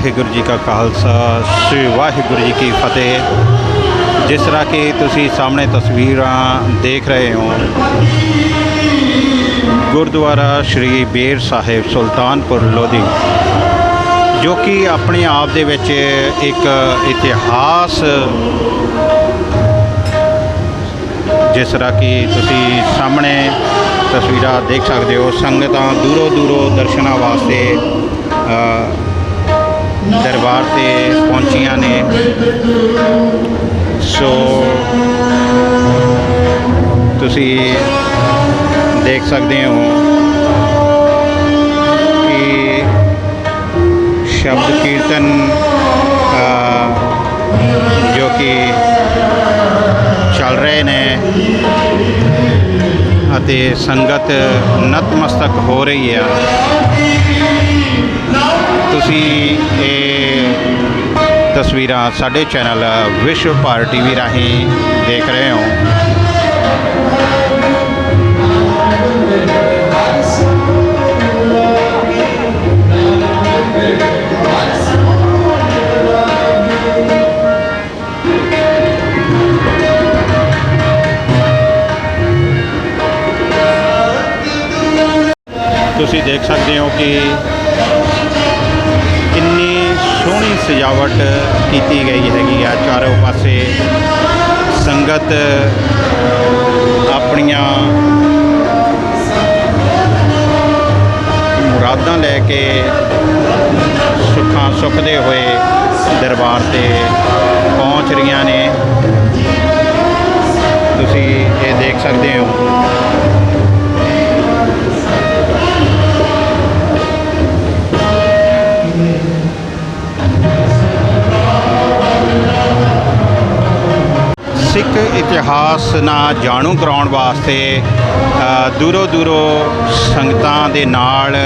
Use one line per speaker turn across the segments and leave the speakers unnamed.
ਵਾਹਿਗੁਰੂ ਜੀ ਕਾ ਖਾਲਸਾ, ਸ੍ਰੀ ਵਾਹਿਗੁਰੂ ਜੀ ਕੀ ਫਤਿਹ। ਜਿਸ ਤਰ੍ਹਾਂ ਕਿ ਤੁਸੀਂ ਸਾਹਮਣੇ ਤਸਵੀਰਾਂ ਦੇਖ ਰਹੇ ਹੋ, ਗੁਰਦੁਆਰਾ ਸ਼੍ਰੀ ਬੇਰ ਸਾਹਿਬ ਸੁਲਤਾਨਪੁਰ, ਲੋਧੀ, ਜੋ ਕਿ ਆਪਣੇ ਆਪ ਦੇ ਵਿੱਚ ਇੱਕ ਇਤਿਹਾਸ, ਜਿਸ ਤਰ੍ਹਾਂ ਕਿ ਤੁਸੀਂ ਸਾਹਮਣੇ ਤਸਵੀਰਾਂ ਦੇਖ ਸਕਦੇ ਹੋ, ਸੰਗਤਾਂ ਦੂਰੋਂ ਦੂਰੋਂ ਦਰਸ਼ਨਾਂ ਵਾਸਤੇ ਦਰਬਾਰ ਤੇ ਪਹੁੰਚੀਆਂ ਨੇ। ਸੋ ਤੁਸੀਂ ਦੇਖ ਸਕਦੇ ਹੋ ਕਿ ਸ਼ਬਦ ਕੀਰਤਨ ਜੋ ਕਿ ਚੱਲ ਰਹੇ ਨੇ ਅਤੇ ਸੰਗਤ ਨਤਮਸਤਕ ਹੋ ਰਹੀ ਹੈ ਤੁਸੀਂ ਇਹ ਤਸਵੀਰਾਂ ਸਾਡੇ ਚੈਨਲ ਵਿਸ਼ਵ ਭਾਰਤ ਟੀਵੀ ਰਾਹੀਂ ਦੇਖ ਰਹੇ ਹੋ। ਤੁਸੀਂ ਦੇਖ ਸਕਦੇ ਹੋ ਕਿ ਸੋਹਣੀ ਸਜਾਵਟ ਕੀਤੀ ਗਈ ਹੈਗੀ ਆ, ਚਾਰੋਂ ਪਾਸੇ ਸੰਗਤ ਆਪਣੀਆਂ ਮੁਰਾਦਾਂ ਲੈ ਕੇ ਸੁੱਖਾਂ ਸੁੱਖਦੇ ਹੋਏ ਦਰਬਾਰ ਤੇ ਪਹੁੰਚ ਰਹੀਆਂ ਨੇ। ਤੁਸੀਂ ਇਹ ਦੇਖ ਸਕਦੇ ਹੋ। ਸਿੱਖ ਇਤਿਹਾਸ ਨਾਲ ਜਾਣੂ ਕਰਾਉਣ ਵਾਸਤੇ ਦੂਰੋਂ ਦੂਰੋਂ ਸੰਗਤਾਂ ਦੇ ਨਾਲ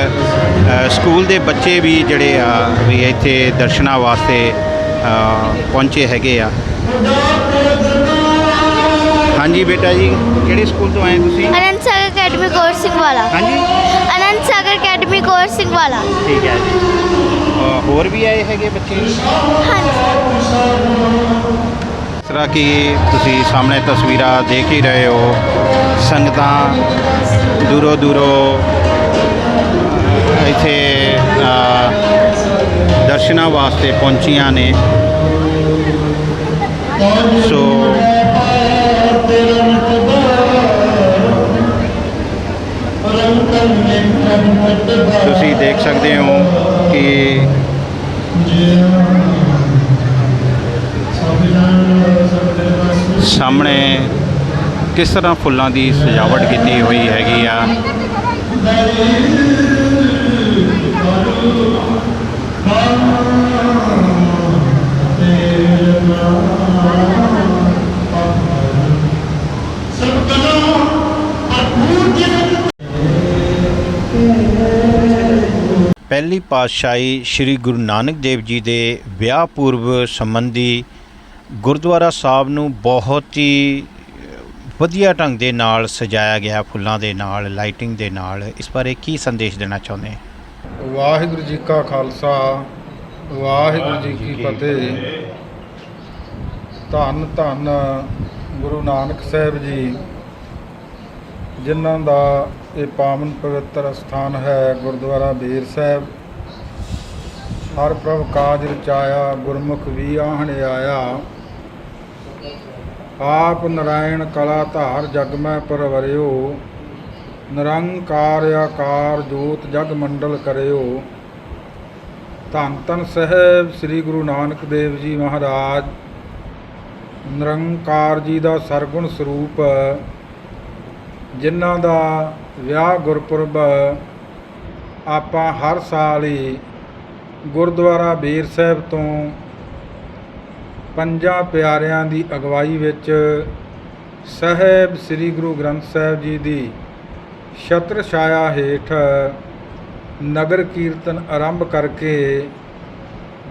ਸਕੂਲ ਦੇ ਬੱਚੇ ਵੀ ਜਿਹੜੇ ਆ ਵੀ ਇੱਥੇ ਦਰਸ਼ਨਾਂ ਵਾਸਤੇ ਪਹੁੰਚੇ ਹੈਗੇ ਆ। ਹਾਂਜੀ ਬੇਟਾ ਜੀ ਕਿਹੜੇ ਸਕੂਲ ਤੋਂ ਆਏ ਤੁਸੀਂ?
ਅਨੰਦ ਸਾਗਰ ਅਕੈਡਮੀ ਕੋਰਸ ਸਿੰਘ ਵਾਲਾ।
ਹਾਂਜੀ?
ਅਨੰਦ ਸਾਗਰ ਅਕੈਡਮੀ ਕੋਰਸ ਸਿੰਘ ਵਾਲਾ।
ਠੀਕ ਹੈ ਜੀ। ਹੋਰ ਵੀ ਆਏ ਹੈਗੇ ਬੱਚੇ?
ਹਾਂਜੀ।
ਤਰ੍ਹਾਂ ਕਿ ਤੁਸੀਂ ਸਾਹਮਣੇ ਤਸਵੀਰਾਂ ਦੇਖ ਹੀ ਰਹੇ ਹੋ? ਸੰਗਤਾਂ ਦੂਰੋਂ ਦੂਰੋਂ ਇੱਥੇ ਦਰਸ਼ਨਾਂ ਵਾਸਤੇ ਪਹੁੰਚੀਆਂ ਨੇ। ਸੋ ਤੁਸੀਂ ਦੇਖ ਸਕਦੇ ਹੋ ਕਿ ਸਾਹਮਣੇ ਕਿਸ ਤਰ੍ਹਾਂ ਫੁੱਲਾਂ ਦੀ ਸਜਾਵਟ ਕੀਤੀ ਹੋਈ ਹੈਗੀ ਆ? ਪਹਿਲੀ ਪਾਤਸ਼ਾਹੀ ਸ੍ਰੀ ਗੁਰੂ ਨਾਨਕ ਦੇਵ ਜੀ ਦੇ ਵਿਆਹ ਪੂਰਬ ਸੰਬੰਧੀ ਗੁਰਦੁਆਰਾ ਸਾਹਿਬ ਨੂੰ ਬਹੁਤ ਹੀ ਵਧੀਆ ਢੰਗ ਦੇ ਨਾਲ ਸਜਾਇਆ ਗਿਆ, ਫੁੱਲਾਂ ਦੇ ਨਾਲ, ਲਾਈਟਿੰਗ ਦੇ ਨਾਲ। ਇਸ ਬਾਰੇ ਕੀ ਸੰਦੇਸ਼ ਦੇਣਾ ਚਾਹੁੰਦੇ? ਹੋ
ਵਾਹਿਗੁਰੂ ਜੀ ਕਾ ਖਾਲਸਾ, ਵਾਹਿਗੁਰੂ ਜੀ ਕੀ ਫਤਿਹ। ਧੰਨ ਧੰਨ ਗੁਰੂ ਨਾਨਕ ਸਾਹਿਬ ਜੀ, ਜਿਨ੍ਹਾਂ ਦਾ ਇਹ ਪਾਵਨ ਪਵਿੱਤਰ ਸਥਾਨ ਹੈ ਗੁਰਦੁਆਰਾ ਬੇਰ ਸਾਹਿਬ। ਹਰ ਪ੍ਰਭ ਕਾਜ ਰਚਾਇਆ, ਗੁਰਮੁਖ ਵੀ ਆਹਣ ਆਇਆ। ਆਪ ਨਰਾਇਣ ਕਲਾ ਧਾਰ ਜਗ ਮੈਂ ਪਰਵਰਿਓ, ਨਿਰੰਕਾਰ ਆਕਾਰ ਜੋਤ ਜਗ ਮੰਡਲ ਕਰਿਓ। ਧੰਨ ਧੰਨ ਸਾਹਿਬ ਸ੍ਰੀ ਗੁਰੂ ਨਾਨਕ ਦੇਵ ਜੀ ਮਹਾਰਾਜ, ਨਿਰੰਕਾਰ ਜੀ ਦਾ ਸਰਗੁਣ ਸਰੂਪ, ਜਿਨ੍ਹਾਂ ਦਾ ਵਿਆਹ ਗੁਰਪੁਰਬ ਆਪਾਂ ਹਰ ਸਾਲ ਹੀ ਗੁਰਦੁਆਰਾ ਬੀਰ ਸਾਹਿਬ ਤੋਂ ਪੰਜਾਂ ਪਿਆਰਿਆਂ ਦੀ ਅਗਵਾਈ ਵਿੱਚ ਸਾਹਿਬ ਸ੍ਰੀ ਗੁਰੂ ਗ੍ਰੰਥ ਸਾਹਿਬ ਜੀ ਦੀ ਛਤਰ ਛਾਇਆ ਹੇਠ ਨਗਰ ਕੀਰਤਨ ਆਰੰਭ ਕਰਕੇ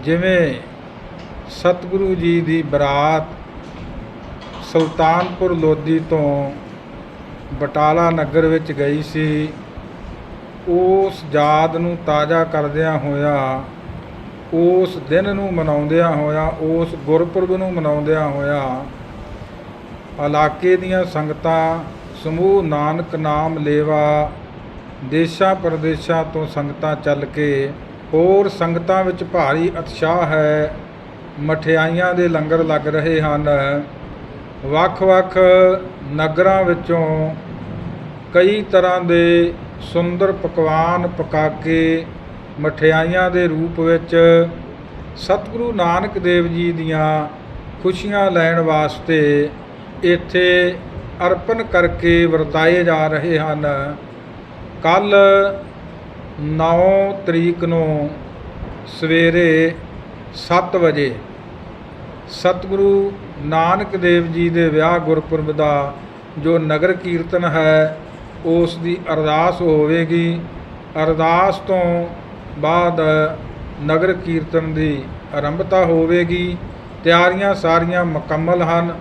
ਜਿਵੇਂ ਸਤਿਗੁਰੂ ਜੀ ਦੀ ਬਰਾਤ ਸੁਲਤਾਨਪੁਰ ਲੋਧੀ ਤੋਂ ਬਟਾਲਾ ਨਗਰ ਵਿੱਚ ਗਈ ਸੀ, ਉਸ ਯਾਦ ਨੂੰ ਤਾਜ਼ਾ ਕਰਦਿਆਂ ਹੋਇਆ ਉਸ ਦਿਨ ਨੂੰ ਮਨਾਉਂਦਿਆਂ ਹੋਇਆ, ਉਸ ਗੁਰਪੁਰਬ ਨੂੰ ਮਨਾਉਂਦਿਆਂ ਹੋਇਆ ਇਲਾਕੇ ਦੀਆਂ ਸੰਗਤਾਂ ਸਮੂਹ ਨਾਨਕ ਨਾਮ ਲੇਵਾ ਦੇਸ਼ਾਂ ਪ੍ਰਦੇਸ਼ਾਂ ਤੋਂ ਸੰਗਤਾਂ ਚੱਲ ਕੇ ਹੋਰ ਸੰਗਤਾਂ ਵਿੱਚ ਭਾਰੀ ਉਤਸ਼ਾਹ ਹੈ। ਮਠਿਆਈਆਂ ਦੇ ਲੰਗਰ ਲੱਗ ਰਹੇ ਹਨ। ਵੱਖ-ਵੱਖ ਨਗਰਾਂ ਵਿੱਚੋਂ ਕਈ ਤਰ੍ਹਾਂ ਦੇ ਸੁੰਦਰ ਪਕਵਾਨ ਪਕਾ ਕੇ ਮਠਿਆਈਆਂ ਦੇ ਰੂਪ ਵਿੱਚ ਸਤਿਗੁਰੂ ਨਾਨਕ ਦੇਵ ਜੀ ਦੀਆਂ ਖੁਸ਼ੀਆਂ ਲੈਣ ਵਾਸਤੇ ਇੱਥੇ ਅਰਪਣ ਕਰਕੇ ਵਰਤਾਏ ਜਾ ਰਹੇ ਹਨ। ਕੱਲ 9 ਤਰੀਕ ਨੂੰ ਸਵੇਰੇ 7 ਵਜੇ ਸਤਿਗੁਰੂ ਨਾਨਕ ਦੇਵ ਜੀ ਦੇ ਵਿਆਹ ਗੁਰਪੁਰਬ ਦਾ ਜੋ ਨਗਰ ਕੀਰਤਨ ਹੈ, ਉਸ ਦੀ ਅਰਦਾਸ ਹੋਵੇਗੀ। ਅਰਦਾਸ ਤੋਂ ਬਾਅਦ ਨਗਰ ਕੀਰਤਨ ਦੀ ਆਰੰਭਤਾ ਹੋਵੇਗੀ। ਤਿਆਰੀਆਂ ਸਾਰੀਆਂ ਮੁਕੰਮਲ ਹਨ।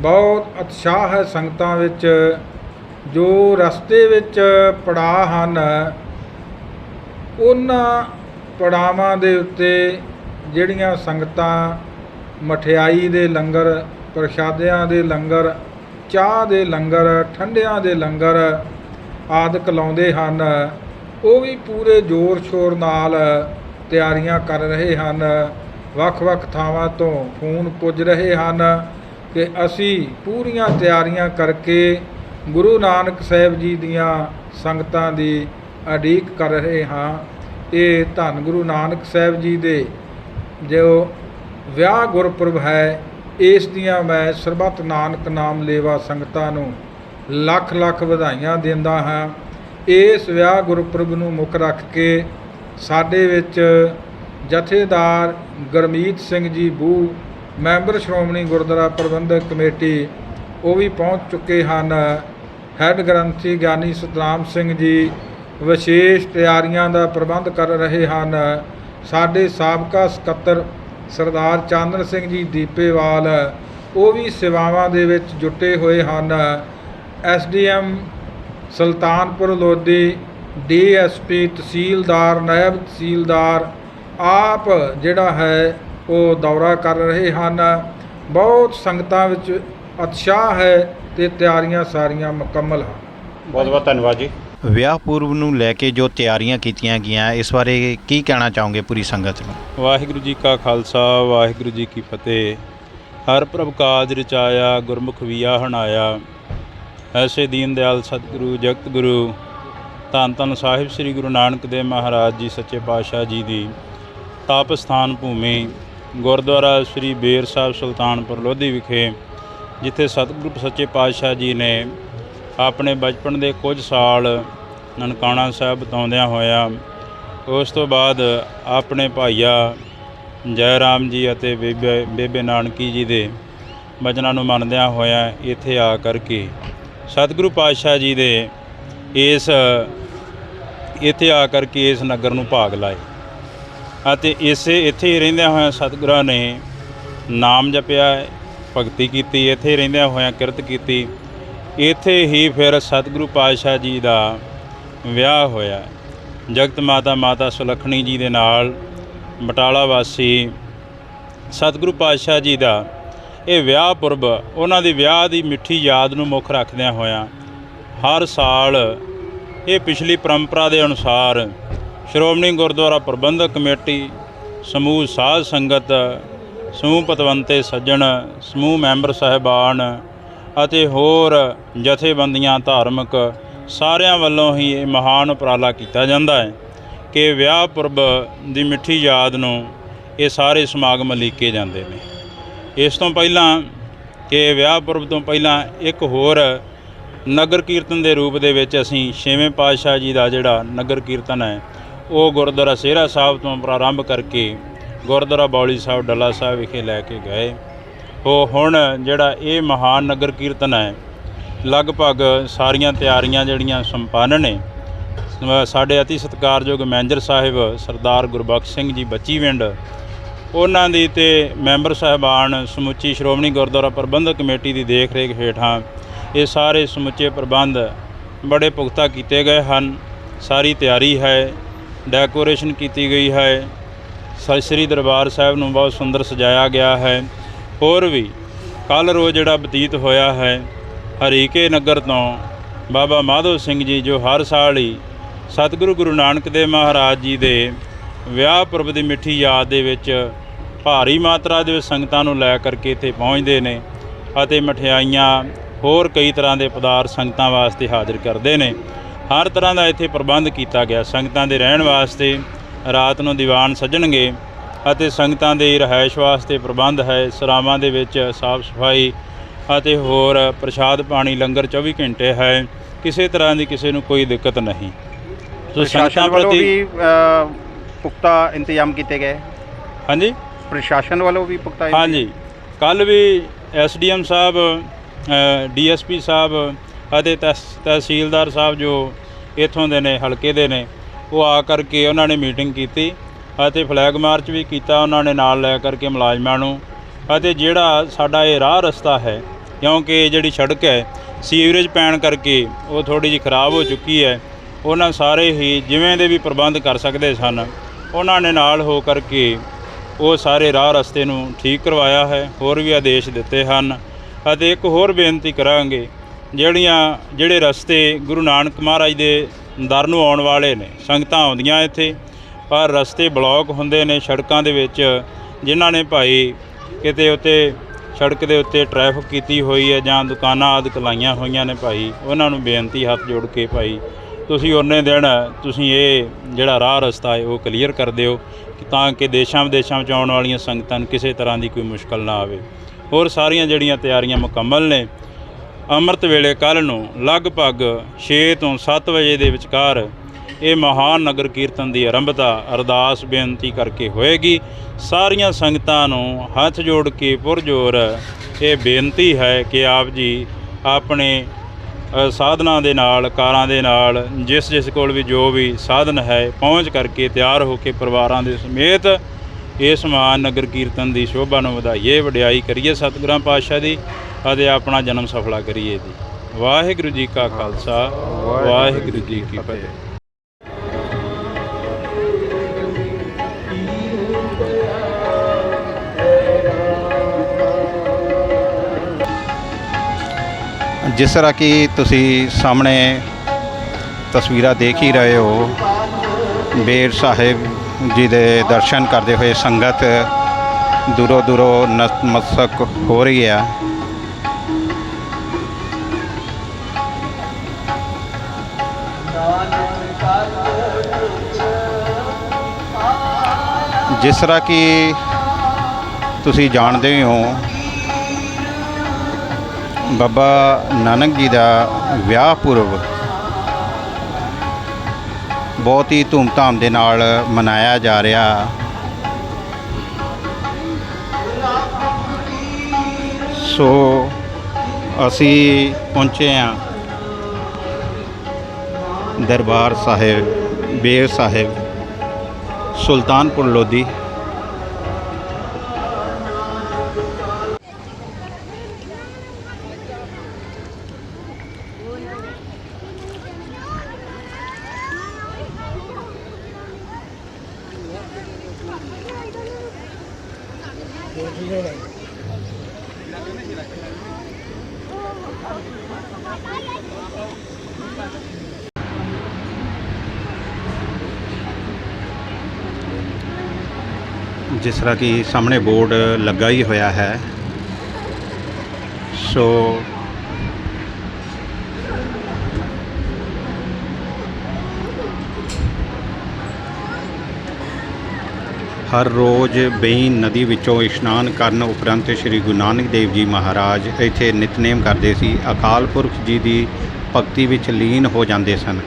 ਬਹੁਤ ਉਤਸ਼ਾਹ ਹੈ ਸੰਗਤਾਂ ਵਿੱਚ, ਜੋ ਰਸਤੇ ਵਿੱਚ ਪੜਾਅ ਹਨ। ਉਹਨਾਂ ਪੜਾਵਾਂ ਦੇ ਉੱਤੇ ਜਿਹੜੀਆਂ ਸੰਗਤਾਂ ਮਠਿਆਈ ਦੇ ਲੰਗਰ, ਪ੍ਰਸ਼ਾਦਿਆਂ ਦੇ ਲੰਗਰ, ਚਾਹ ਦੇ ਲੰਗਰ, ਠੰਡਿਆਂ ਦੇ ਲੰਗਰ ਆਦਿਕ ਲਾਉਂਦੇ ਹਨ ਉਹ ਵੀ ਪੂਰੇ ਜ਼ੋਰ ਸ਼ੋਰ ਨਾਲ ਤਿਆਰੀਆਂ ਕਰ ਰਹੇ ਹਨ। ਵੱਖ-ਵੱਖ ਥਾਵਾਂ ਤੋਂ ਫੋਨ ਪੁੱਜ ਰਹੇ ਹਨ ਕਿ ਅਸੀਂ ਪੂਰੀਆਂ ਤਿਆਰੀਆਂ ਕਰਕੇ ਗੁਰੂ ਨਾਨਕ ਸਾਹਿਬ ਜੀ ਦੀਆਂ ਸੰਗਤਾਂ ਦੀ ਅਡੀਕ ਕਰ ਰਹੇ ਹਾਂ। ਇਹ ਧੰਨ ਗੁਰੂ ਨਾਨਕ ਸਾਹਿਬ ਜੀ ਦੇ ਜੋ ਵਿਆਹ ਗੁਰਪੁਰਬ ਹੈ, ਇਸ ਦੀਆਂ ਮੈਂ ਸਰਬੱਤ ਨਾਨਕ ਨਾਮ ਲੇਵਾ ਸੰਗਤਾਂ ਨੂੰ ਲੱਖ ਲੱਖ ਵਧਾਈਆਂ ਦਿੰਦਾ ਹਾਂ। ਇਸ ਵਿਆਹ ਗੁਰਪੁਰਬ ਨੂੰ ਮੁੱਖ ਰੱਖ ਕੇ ਸਾਡੇ ਵਿੱਚ ਜਥੇਦਾਰ ਗਰਮੀਤ ਸਿੰਘ ਜੀ ਬੂ ਮੈਂਬਰ ਸ਼੍ਰੋਮਣੀ ਗੁਰਦੁਆਰਾ ਪ੍ਰਬੰਧਕ ਕਮੇਟੀ, ਉਹ ਵੀ ਪਹੁੰਚ ਚੁੱਕੇ ਹਨ। ਹੈੱਡ ਗ੍ਰੰਥੀ ਗਿਆਨੀ ਸਤਨਾਮ ਸਿੰਘ ਜੀ ਵਿਸ਼ੇਸ਼ ਤਿਆਰੀਆਂ ਦਾ ਪ੍ਰਬੰਧ ਕਰ ਰਹੇ ਹਨ। ਸਾਡੇ ਸਾਬਕਾ ਸਕੱਤਰ ਸਰਦਾਰ ਚਾਂਦਨ ਸਿੰਘ ਜੀ ਦੀਪੇਵਾਲ, ਉਹ ਵੀ ਸੇਵਾਵਾਂ ਦੇ ਵਿੱਚ ਜੁਟੇ ਹੋਏ ਹਨ। ਐਸਡੀਐਮ ਸੁਲਤਾਨਪੁਰ ਲੋਧੀ ਡੀਐਸਪੀ ਤਹਿਸੀਲਦਾਰ ਨਾਇਬ ਤਹਿਸੀਲਦਾਰ ਆਪ ਜਿਹੜਾ ਹੈ ਉਹ ਦੌਰਾ ਕਰ ਰਹੇ ਹਨ। ਬਹੁਤ ਸੰਗਤਾਂ ਵਿੱਚ ਉਤਸ਼ਾਹ ਹੈ ਤੇ ਤਿਆਰੀਆਂ ਸਾਰੀਆਂ ਮੁਕੰਮਲ ਹਨ।
ਬਹੁਤ ਬਹੁਤ ਧੰਨਵਾਦ ਜੀ। ਵਿਆਹ ਪੂਰਬ ਨੂੰ ਲੈ ਕੇ ਜੋ ਤਿਆਰੀਆਂ ਕੀਤੀਆਂ ਗਈਆਂ ਇਸ ਬਾਰੇ ਕੀ ਕਹਿਣਾ ਚਾਹੋਗੇ ਪੂਰੀ ਸੰਗਤ ਨੂੰ?
ਵਾਹਿਗੁਰੂ ਜੀ ਕਾ ਖਾਲਸਾ ਵਾਹਿਗੁਰੂ ਜੀ ਕੀ ਫਤਿਹ। ਹਰ ਪ੍ਰਭ ਕਾਜ ਰਚਾਇਆ ਗੁਰਮੁਖ ਵੀਆ ਹਣਾਇਆ ਐਸੇ ਦੀਨ ਦਿਆਲ ਸਤਿਗੁਰੂ, ਜਗਤ ਗੁਰੂ, ਧੰਨ ਧੰਨ ਸਾਹਿਬ ਸ੍ਰੀ ਗੁਰੂ ਨਾਨਕ ਦੇਵ ਮਹਾਰਾਜ ਜੀ ਸੱਚੇ ਪਾਤਸ਼ਾਹ ਜੀ ਦੀ ਤਪ ਸਥਾਨ ਭੂਮੀ, ਗੁਰਦੁਆਰਾ ਸ੍ਰੀ ਬੇਰ ਸਾਹਿਬ ਸੁਲਤਾਨਪੁਰ ਲੋਧੀ ਵਿਖੇ, ਜਿੱਥੇ ਸਤਿਗੁਰੂ ਸੱਚੇ ਪਾਤਸ਼ਾਹ ਜੀ ਨੇ ਆਪਣੇ ਬਚਪਨ ਦੇ ਕੁਝ ਸਾਲ ਨਨਕਾਣਾ ਸਾਹਿਬ ਬਤਾਉਂਦਿਆਂ ਹੋਇਆ, ਉਸ ਤੋਂ ਬਾਅਦ ਆਪਣੇ ਭਾਈਆ ਜੈ ਰਾਮ ਜੀ ਅਤੇ ਬੇਬੇ ਬੇਬੇ ਨਾਨਕੀ ਜੀ ਦੇ ਬਚਨਾਂ ਨੂੰ ਮੰਨਦਿਆਂ ਹੋਇਆ ਇੱਥੇ ਆ ਕਰਕੇ ਸਤਿਗੁਰੂ ਪਾਤਸ਼ਾਹ ਜੀ ਦੇ ਇਸ, ਇੱਥੇ ਆ ਕਰਕੇ ਇਸ ਨਗਰ ਨੂੰ ਭਾਗ ਲਾਏ। ਅਤੇ ਇਸੇ, ਇੱਥੇ ਹੀ ਰਹਿੰਦਿਆਂ ਹੋਇਆਂ ਸਤਿਗੁਰਾਂ ਨੇ ਨਾਮ ਜਪਿਆ, ਭਗਤੀ ਕੀਤੀ, ਇੱਥੇ ਰਹਿੰਦਿਆਂ ਹੋਇਆਂ ਕਿਰਤ ਕੀਤੀ। ਇੱਥੇ ਹੀ ਫਿਰ ਸਤਿਗੁਰੂ ਪਾਤਸ਼ਾਹ ਜੀ ਦਾ ਵਿਆਹ ਹੋਇਆ। ਜਗਤ ਮਾਤਾ ਮਾਤਾ ਸੁਲੱਖਣੀ ਜੀ ਦੇ ਨਾਲ ਬਟਾਲਾ ਵਾਸੀ ਸਤਿਗੁਰੂ ਪਾਤਸ਼ਾਹ ਜੀ ਦਾ ਇਹ ਵਿਆਹ ਪੁਰਬ, ਉਹਨਾਂ ਦੀ ਵਿਆਹ ਦੀ ਮਿੱਠੀ ਯਾਦ ਨੂੰ ਮੁੱਖ ਰੱਖਦਿਆਂ ਹੋਇਆਂ ਹਰ ਸਾਲ ਇਹ ਪਿਛਲੀ ਪਰੰਪਰਾ ਦੇ ਅਨੁਸਾਰ ਸ਼੍ਰੋਮਣੀ ਗੁਰਦੁਆਰਾ ਪ੍ਰਬੰਧਕ ਕਮੇਟੀ, ਸਮੂਹ ਸਾਧ ਸੰਗਤ, ਸਮੂਹ ਪਤਵੰਤੇ ਸੱਜਣ, ਸਮੂਹ ਮੈਂਬਰ ਸਾਹਿਬਾਨ ਅਤੇ ਹੋਰ ਜਥੇਬੰਦੀਆਂ ਧਾਰਮਿਕ ਸਾਰਿਆਂ ਵੱਲੋਂ ਹੀ ਇਹ ਮਹਾਨ ਉਪਰਾਲਾ ਕੀਤਾ ਜਾਂਦਾ ਹੈ ਕਿ ਵਿਆਹ ਪੁਰਬ ਦੀ ਮਿੱਠੀ ਯਾਦ ਨੂੰ ਇਹ ਸਾਰੇ ਸਮਾਗਮ ਲੀਕੇ ਜਾਂਦੇ ਨੇ। ਇਸ ਤੋਂ ਪਹਿਲਾਂ ਕਿ ਵਿਆਹ ਪੁਰਬ ਤੋਂ ਪਹਿਲਾਂ ਇੱਕ ਹੋਰ ਨਗਰ ਕੀਰਤਨ ਦੇ ਰੂਪ ਦੇ ਵਿੱਚ ਅਸੀਂ ਛੇਵੇਂ ਪਾਤਸ਼ਾਹ ਜੀ ਦਾ ਜਿਹੜਾ ਨਗਰ ਕੀਰਤਨ ਹੈ, ਉਹ ਗੁਰਦੁਆਰਾ ਸੇਰਾ ਸਾਹਿਬ ਤੋਂ ਪ੍ਰਾਰੰਭ ਕਰਕੇ ਗੁਰਦੁਆਰਾ ਬੌਲੀ ਸਾਹਿਬ, ਡੱਲਾ ਸਾਹਿਬ ਵਿਖੇ ਲੈ ਕੇ ਗਏ। ਉਹ ਹੁਣ ਜਿਹੜਾ ਇਹ ਮਹਾਨ ਨਗਰ ਕੀਰਤਨ ਹੈ, ਲਗਭਗ ਸਾਰੀਆਂ ਤਿਆਰੀਆਂ ਜਿਹੜੀਆਂ ਸੰਪੰਨ ਨੇ ਸਾਡੇ ਅਤੀ ਸਤਿਕਾਰਯੋਗ ਮੈਨੇਜਰ ਸਾਹਿਬ ਸਰਦਾਰ ਗੁਰਬਖਸ਼ ਸਿੰਘ ਜੀ ਬੱਚੀਵਿੰਡ ਉਹਨਾਂ ਦੀ ਤੇ ਮੈਂਬਰ ਸਾਹਿਬਾਨ ਸਮੁੱਚੀ ਸ਼੍ਰੋਮਣੀ ਗੁਰਦੁਆਰਾ ਪ੍ਰਬੰਧਕ ਕਮੇਟੀ ਦੀ ਦੇਖ ਰੇਖ ਹੇਠਾਂ ਇਹ ਸਾਰੇ ਸਮੁੱਚੇ ਪ੍ਰਬੰਧ ਬੜੇ ਪੁਖਤਾ ਕੀਤੇ ਗਏ ਹਨ। ਸਾਰੀ ਤਿਆਰੀ ਹੈ ਡੈਕੋਰੇਸ਼ਨ ਕੀਤੀ ਗਈ ਹੈ। ਸ- ਸ੍ਰੀ ਦਰਬਾਰ ਸਾਹਿਬ ਨੂੰ ਬਹੁਤ ਸੁੰਦਰ ਸਜਾਇਆ ਗਿਆ ਹੈ। ਹੋਰ ਵੀ ਕੱਲ ਰੋਜ਼ ਜਿਹੜਾ ਬਤੀਤ ਹੋਇਆ ਹੈ, ਹਰੀਕੇ ਨਗਰ ਤੋਂ ਬਾਬਾ ਮਾਧੋ ਸਿੰਘ ਜੀ ਜੋ ਹਰ ਸਾਲ ਹੀ ਸਤਿਗੁਰੂ ਗੁਰੂ ਨਾਨਕ ਦੇਵ ਮਹਾਰਾਜ ਜੀ ਦੇ ਵਿਆਹ ਪੁਰਬ ਦੀ ਮਿੱਠੀ ਯਾਦ ਦੇ ਵਿੱਚ ਭਾਰੀ ਮਾਤਰਾ ਦੇ ਵਿੱਚ ਸੰਗਤਾਂ ਨੂੰ ਲੈ ਕਰਕੇ ਇੱਥੇ ਪਹੁੰਚਦੇ ਨੇ ਅਤੇ ਮਠਿਆਈਆਂ ਹੋਰ ਕਈ ਤਰ੍ਹਾਂ ਦੇ ਪਦਾਰਥ ਸੰਗਤਾਂ ਵਾਸਤੇ ਹਾਜ਼ਰ ਕਰਦੇ ਨੇ। ਹਰ ਤਰ੍ਹਾਂ ਦਾ ਇੱਥੇ ਪ੍ਰਬੰਧ ਕੀਤਾ ਗਿਆ। ਸੰਗਤਾਂ ਦੇ ਰਹਿਣ ਵਾਸਤੇ ਰਾਤ ਨੂੰ ਦੀਵਾਨ ਸੱਜਣਗੇ ਅਤੇ ਸੰਗਤਾਂ ਦੇ ਰਿਹਾਇਸ਼ ਵਾਸਤੇ ਪ੍ਰਬੰਧ ਹੈ। ਸਰਾਵਾਂ ਦੇ ਵਿੱਚ ਸਾਫ਼ ਸਫ਼ਾਈ ਅਤੇ ਹੋਰ ਪ੍ਰਸ਼ਾਦ ਪਾਣੀ ਲੰਗਰ 24 ਘੰਟੇ ਹੈ। ਕਿਸੇ ਤਰ੍ਹਾਂ ਦੀ ਕਿਸੇ ਨੂੰ ਕੋਈ ਦਿੱਕਤ ਨਹੀਂ। ਸੋ ਸੰਗਤਾਂ ਪ੍ਰਤੀ
ਪੁਖਤਾ ਇੰਤਜ਼ਾਮ ਕੀਤੇ ਗਏ।
ਹਾਂਜੀ।
ਪ੍ਰਸ਼ਾਸਨ ਵੱਲੋਂ ਵੀ ਪੁਖਤਾ
ਹਾਂਜੀ। ਕੱਲ ਵੀ ਐਸਡੀਐਮ ਸਾਹਿਬ ਡੀਐਸਪੀ ਸਾਹਿਬ ਅਤੇ ਤਹਿਸ- ਤਹਿਸੀਲਦਾਰ ਸਾਹਿਬ ਜੋ ਇਥੋਂ ਦੇ ਨੇ ਹਲਕੇ ਦੇ ਨੇ ਉਹ ਆ ਕਰਕੇ ਉਹਨਾਂ ਨੇ ਮੀਟਿੰਗ ਕੀਤੀ ਅਤੇ ਫਲੈਗ ਮਾਰਚ ਵੀ ਕੀਤਾ ਉਹਨਾਂ ਨੇ ਨਾਲ ਲੈ ਕਰਕੇ ਮੁਲਾਜ਼ਮਾਂ ਨੂੰ ਅਤੇ ਜਿਹੜਾ ਸਾਡਾ ਇਹ ਰਾਹ ਰਸਤਾ ਹੈ ਕਿਉਂਕਿ ਜਿਹੜੀ ਸੜਕ ਹੈ ਸੀਵਰੇਜ ਪੈਣ ਕਰਕੇ ਉਹ ਥੋੜੀ ਜਿਹੀ ਖਰਾਬ ਹੋ ਚੁੱਕੀ ਹੈ ਉਹਨਾਂ ਸਾਰੇ ਹੀ ਜਿਵੇਂ ਦੇ ਵੀ ਪ੍ਰਬੰਧ ਕਰ ਸਕਦੇ ਸਨ। ਉਹਨਾਂ ਨੇ ਨਾਲ ਹੋ ਕਰਕੇ ਉਹ ਸਾਰੇ ਰਾਹ ਰਸਤੇ ਨੂੰ ਠੀਕ ਕਰਵਾਇਆ ਹੈ, ਹੋਰ ਵੀ ਆਦੇਸ਼ ਦਿੱਤੇ ਹਨ। ਅਤੇ ਇੱਕ ਹੋਰ ਬੇਨਤੀ ਕਰਾਂਗੇ, ਜਿਹੜੀਆਂ, ਜਿਹੜੇ ਰਸਤੇ ਗੁਰੂ ਨਾਨਕ ਮਹਾਰਾਜ ਦੇ ਦਰ ਨੂੰ ਆਉਣ ਵਾਲੇ ਨੇ, ਸੰਗਤਾਂ ਆਉਂਦੀਆਂ ਇੱਥੇ, ਪਰ ਰਸਤੇ ਬਲੌਕ ਹੁੰਦੇ ਨੇ ਸੜਕਾਂ ਦੇ ਵਿੱਚ, ਜਿਨ੍ਹਾਂ ਨੇ ਭਾਈ ਕਿਤੇ ਉੱਤੇ, ਸੜਕ ਦੇ ਉੱਤੇ ਟ੍ਰੈਫਿਕ ਕੀਤੀ ਹੋਈ ਹੈ ਜਾਂ ਦੁਕਾਨਾਂ ਆਦਿ ਲਾਈਆਂ ਹੋਈਆਂ ਨੇ ਭਾਈ, ਉਹਨਾਂ ਨੂੰ ਬੇਨਤੀ ਹੱਥ ਜੋੜ ਕੇ ਭਾਈ ਤੁਸੀਂ ਉਹਨੇ ਦਿਨ ਤੁਸੀਂ ਇਹ ਜਿਹੜਾ ਰਾਹ ਰਸਤਾ ਹੈ, ਉਹ ਕਲੀਅਰ ਕਰ ਦਿਓ ਕਿ ਤਾਂ ਕਿ ਦੇਸ਼ਾਂ ਵਿਦੇਸ਼ਾਂ ਵਿੱਚ ਆਉਣ ਵਾਲੀਆਂ ਸੰਗਤਾਂ ਨੂੰ ਕਿਸੇ ਤਰ੍ਹਾਂ ਦੀ ਕੋਈ ਮੁਸ਼ਕਲ ਨਾ ਆਵੇ। ਹੋਰ ਸਾਰੀਆਂ ਜਿਹੜੀਆਂ ਤਿਆਰੀਆਂ ਮੁਕੰਮਲ ਨੇ, ਅੰਮ੍ਰਿਤ ਵੇਲੇ ਕੱਲ ਨੂੰ ਲਗਭਗ 6 ਤੋਂ 7 ਵਜੇ ਦੇ ਵਿਚਕਾਰ ਇਹ ਮਹਾਨ ਨਗਰ ਕੀਰਤਨ ਦੀ ਆਰੰਭਤਾ ਅਰਦਾਸ ਬੇਨਤੀ ਕਰਕੇ ਹੋਏਗੀ। ਸਾਰੀਆਂ ਸੰਗਤਾਂ ਨੂੰ ਹੱਥ ਜੋੜ ਕੇ ਪੁਰਜੋਰ ਇਹ ਬੇਨਤੀ ਹੈ ਕਿ ਆਪ ਜੀ ਆਪਣੇ ਸਾਧਨਾਂ ਦੇ ਨਾਲ, ਕਾਰਾਂ ਦੇ ਨਾਲ, ਜਿਸ ਜਿਸ ਕੋਲ ਵੀ ਜੋ ਵੀ ਸਾਧਨ ਹੈ, ਪਹੁੰਚ ਕਰਕੇ ਤਿਆਰ ਹੋ ਕੇ ਪਰਿਵਾਰਾਂ ਦੇ ਸਮੇਤ ਇਸ ਮਹਾਨ ਨਗਰ ਕੀਰਤਨ ਦੀ ਸ਼ੋਭਾ ਨੂੰ ਵਧਾਈਏ, ਵਡਿਆਈ ਕਰੀਏ ਸਤਿਗੁਰਾਂ ਪਾਤਸ਼ਾਹ ਦੀ ਅਤੇ ਆਪਣਾ ਜਨਮ ਸਫਲਾ ਕਰੀਏ ਜੀ। ਵਾਹਿਗੁਰੂ ਜੀ ਕਾ ਖਾਲਸਾ, ਵਾਹਿਗੁਰੂ ਜੀ ਕੀ ਫਤਿਹ।
ਜਿਸ ਤਰ੍ਹਾਂ ਕਿ ਤੁਸੀਂ ਸਾਹਮਣੇ ਤਸਵੀਰਾਂ ਦੇਖ ਹੀ ਰਹੇ ਹੋ, ਬੇਰ ਸਾਹਿਬ ਜੀ ਦੇ ਦਰਸ਼ਨ ਕਰਦੇ ਹੋਏ ਸੰਗਤ ਦੂਰੋਂ ਦੂਰੋਂ ਨਤਮਸਤਕ ਹੋ ਰਹੀ ਹੈ ਜਿਸ ਤਰ੍ਹਾਂ ਕਿ ਤੁਸੀਂ ਜਾਣਦੇ ਹੋ ਬਾਬਾ ਨਾਨਕ ਜੀ ਦਾ ਵਿਆਹ ਪੁਰਬ ਬਹੁਤ ਹੀ ਧੂਮਧਾਮ ਦੇ ਨਾਲ ਮਨਾਇਆ ਜਾ ਰਿਹਾ। ਸੋ ਅਸੀਂ ਪਹੁੰਚੇ ਹਾਂ ਦਰਬਾਰ ਸਾਹਿਬ, ਬੇਰ ਸਾਹਿਬ, ਸੁਲਤਾਨਪੁਰ ਲੋਧੀ।
जिस तरह कि सामने बोर्ड लगा ही होया है। सो ਹਰ ਰੋਜ਼ ਬੇਈਨ ਨਦੀ ਵਿੱਚੋਂ ਇਸ਼ਨਾਨ ਕਰਨ ਉਪਰੰਤ ਸ੍ਰੀ ਗੁਰੂ ਨਾਨਕ ਦੇਵ ਜੀ ਮਹਾਰਾਜ ਇੱਥੇ ਨਿਤਨੇਮ ਕਰਦੇ ਸੀ। ਅਕਾਲ ਪੁਰਖ ਜੀ ਦੀ ਭਗਤੀ ਵਿੱਚ ਲੀਨ ਹੋ ਜਾਂਦੇ ਸਨ।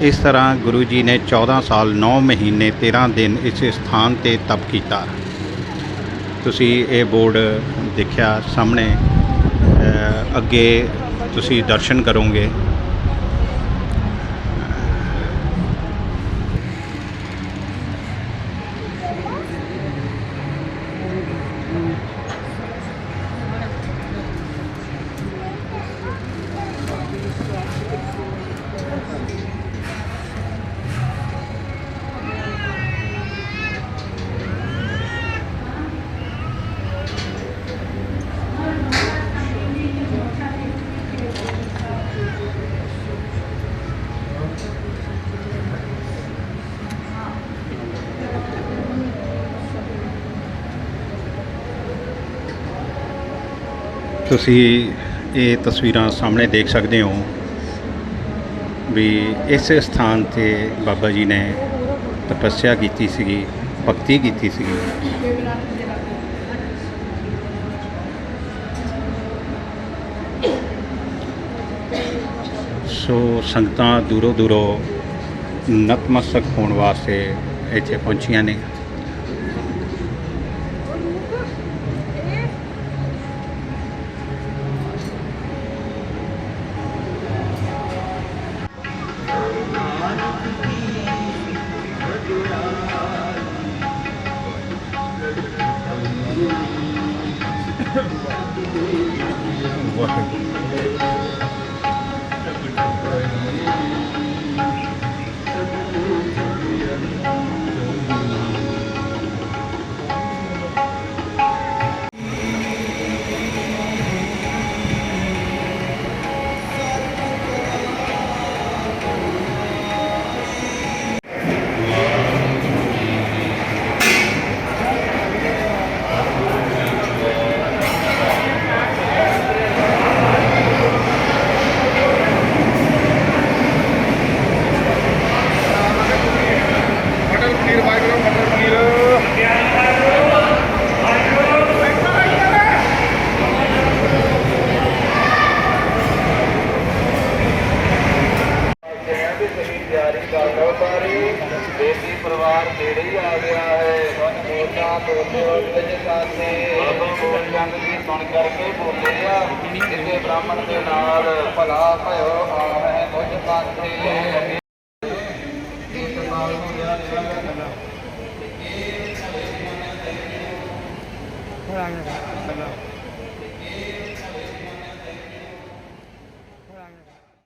ਇਸ ਤਰ੍ਹਾਂ ਗੁਰੂ ਜੀ ਨੇ 14 ਸਾਲ 9 ਮਹੀਨੇ 13 ਦਿਨ ਇਸ ਸਥਾਨ ਤੇ ਤਪ ਕੀਤਾ। ਤੁਸੀਂ ਇਹ ਬੋਰਡ ਦੇਖਿਆ ਸਾਹਮਣੇ। ਅੱਗੇ ਤੁਸੀਂ ਦਰਸ਼ਨ ਕਰੋਗੇ। ਤੁਸੀਂ ਇਹ ਤਸਵੀਰਾਂ ਸਾਹਮਣੇ ਦੇਖ ਸਕਦੇ ਹੋ ਵੀ ਇਸ ਸਥਾਨ ਤੇ ਬਾਬਾ ਜੀ ਨੇ ਤਪੱਸਿਆ ਕੀਤੀ ਸੀਗੀ, ਭਗਤੀ ਕੀਤੀ ਸੀਗੀ। ਸੋ ਸੰਗਤਾਂ ਦੂਰੋਂ ਦੂਰੋਂ ਨਤਮਸਤਕ ਹੋਣ ਵਾਸਤੇ ਇੱਥੇ ਪਹੁੰਚੀਆਂ ਨੇ।